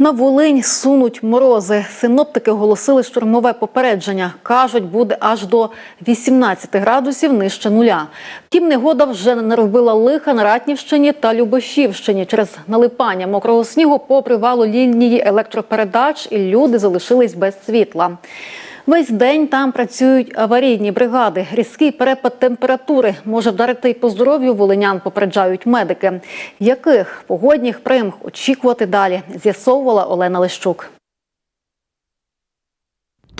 На Волинь сунуть морози. Синоптики оголосили штурмове попередження. Кажуть, буде аж до 18 градусів нижче нуля. Втім, негода вже не робила лиха на Ратнівщині та Любешівщині. Через налипання мокрого снігу попривало лінії електропередач, і люди залишились без світла. Весь день там працюють аварійні бригади. Різкий перепад температури може вдарити й по здоров'ю волинян, попереджають медики. Яких погодних примх очікувати далі, з'ясовувала Олена Лищук.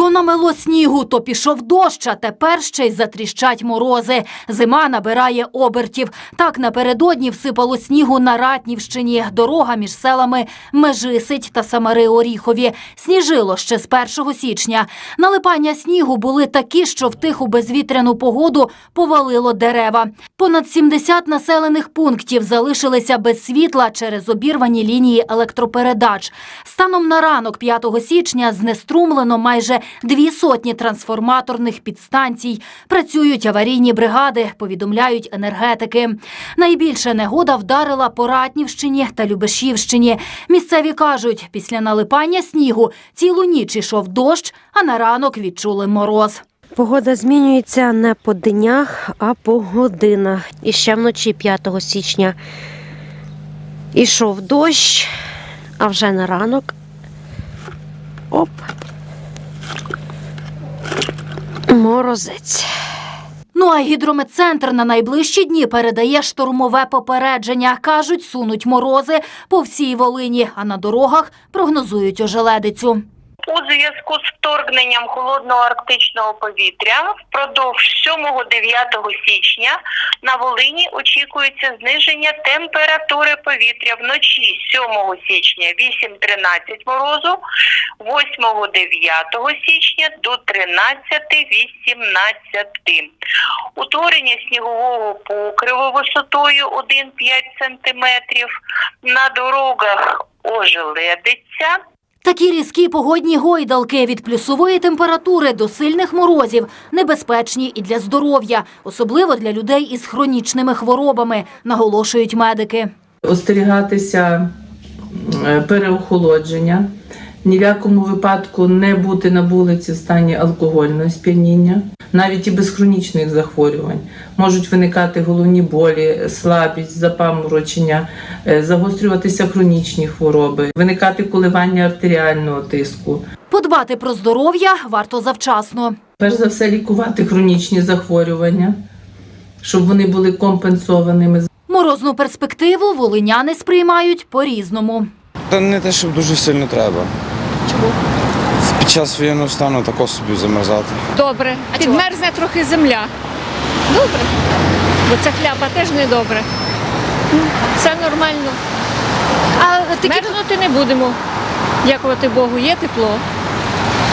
То намело снігу, то пішов дощ, а тепер ще й затріщать морози. Зима набирає обертів. Так напередодні всипало снігу на Ратнівщині. Дорога між селами Межисить та Самари Оріхові. Сніжило ще з 1 січня. Налипання снігу були такі, що в тиху безвітряну погоду повалило дерева. Понад 70 населених пунктів залишилися без світла через обірвані лінії електропередач. Станом на ранок 5 січня знеструмлено майже дві сотні трансформаторних підстанцій. Працюють аварійні бригади, повідомляють енергетики. Найбільше негода вдарила по Ратнівщині та Любешівщині. Місцеві кажуть, після налипання снігу цілу ніч ішов дощ, а на ранок відчули мороз. Погода змінюється не по днях, а по годинах. І ще вночі 5 січня ішов дощ, а вже на ранок. Оп. Морозець. Ну а гідрометцентр на найближчі дні передає штурмове попередження. Кажуть, сунуть морози по всій Волині, а на дорогах прогнозують ожеледицю. У зв'язку з вторгненням холодного арктичного повітря впродовж 7-9 січня на Волині очікується зниження температури повітря вночі 7 січня 8-13 морозу, 8-9 січня до 13-18. Утворення снігового покриву висотою 1-5 см на дорогах ожеледиться. Такі різкі погодні гойдалки від плюсової температури до сильних морозів небезпечні і для здоров'я, особливо для людей із хронічними хворобами, наголошують медики. остерігатися е, переохолодження, ні в якому випадку не бути на вулиці в стані алкогольного сп'яніння, навіть і без хронічних захворювань. Можуть виникати головні болі, слабість, запаморочення, е, загострюватися хронічні хвороби, виникати коливання артеріального тиску. Подбати про здоров'я варто завчасно. Перш за все, лікувати хронічні захворювання, щоб вони були компенсованими. Морозну перспективу волиняни сприймають по-різному. Та не те, щоб дуже сильно треба. Чому? Під час воєнного стану тако собі замерзати. Добре. А Підмерзне трохи земля. Добре. Бо ця хляпа теж не добре. Все нормально. А такі Мерзнути не будемо. Дякувати Богу, є тепло.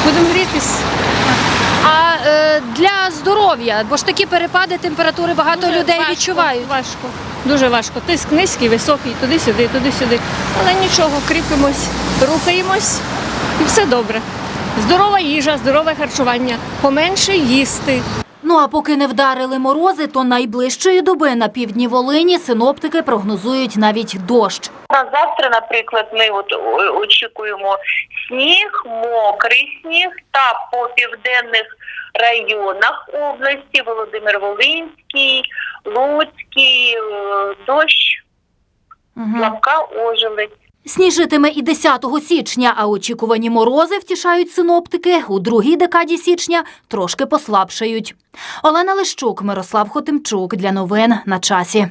Будемо грітись. А е, для здоров'я, бо ж такі перепади температури багато Дуже людей важко, відчувають. Важко. Дуже важко. Тиск низький, високий, туди-сюди, туди-сюди. Але нічого, кріпимось, рухаємось і все добре. Здорова їжа, здорове харчування. Поменше їсти. Ну а поки не вдарили морози, то найближчої доби на півдні Волині синоптики прогнозують навіть дощ. На завтра, наприклад, ми от очікуємо сніг, мокрий сніг та по південних районах області Володимир Волинський, Луцький, е, дощ, лапка ожеледь. Сніжитиме і 10 січня, а очікувані морози, втішають синоптики, у другій декаді січня трошки послабшають. Олена Лищук, Мирослав Хотимчук для новин на часі.